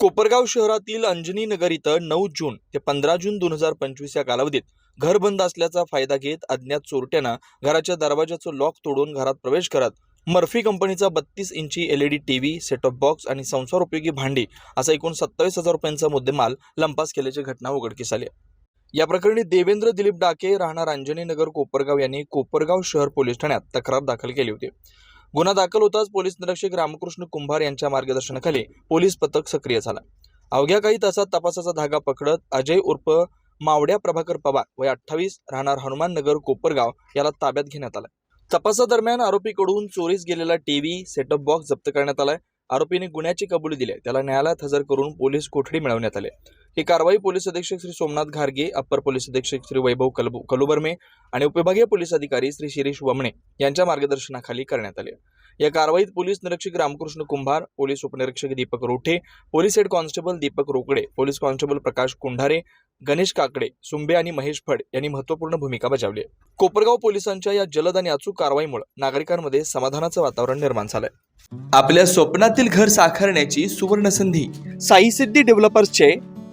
कोपरगाव शहरातील अंजनी नगर इथं नऊ जून ते पंधरा जून दोन हजार पंचवीस या कालावधीत घर बंद असल्याचा फायदा घेत अज्ञात चोरट्यानं घराच्या दरवाजाचं लॉक तोडून घरात प्रवेश करत मर्फी कंपनीचा बत्तीस इंची एलईडी टीव्ही सेटअप बॉक्स आणि संसार उपयोगी भांडी असा एकूण सत्तावीस हजार रुपयांचा मुद्देमाल लंपास केल्याची घटना उघडकीस आली या प्रकरणी देवेंद्र दिलीप डाके राहणार अंजनी नगर कोपरगाव यांनी कोपरगाव शहर पोलीस ठाण्यात तक्रार दाखल केली होती. गुन्हा दाखल होताच पोलीस निरीक्षक रामकृष्ण कुंभार यांच्या मार्गदर्शनाखाली पोलीस पथक सक्रिय झाला. अवघ्या काही तासात तपासाचा धागा पकडत अजय उर्फ मावड्या प्रभाकर पवार वय अठ्ठावीस राहणार हनुमान नगर कोपरगाव याला ताब्यात घेण्यात आलं. तपासादरम्यान आरोपीकडून चोरीस गेलेला टीव्ही सेटअप बॉक्स जप्त करण्यात आलाय. आरोपीने गुन्ह्याची कबुली दिली त्याला न्यायालयात हजर करून पोलीस कोठडी मिळवण्यात आली ही कारवाई पोलीस अधीक्षक श्री सोमनाथ घारगे अप्पर पोलीस अधीक्षक श्री वैभव कलबु कलुबर्मे आणि उपविभागीय पोलीस अधिकारी श्री शिरीष वमणे यांच्या मार्गदर्शनाखाली करण्यात आले. या कारवाईत पोलीस निरीक्षक रामकृष्ण कुंभार पोलीस उपनिरीक्षक Deepak Rothe police head constable Deepak Rokade police constable Prakash Kundhare Ganesh Kakade Sumbe आणि महेश फड यांनी महत्त्वपूर्ण भूमिका बजावली कोपरगाव पोलिसांच्या या जलद आणि अचूक कारवाईमुळे नागरिकांमध्ये समाधानाचं वातावरण निर्माण झालंय. आपल्या स्वप्नातील घर साकारण्याची सुवर्ण संधी साई सिद्धी डेव्हलपर्सचे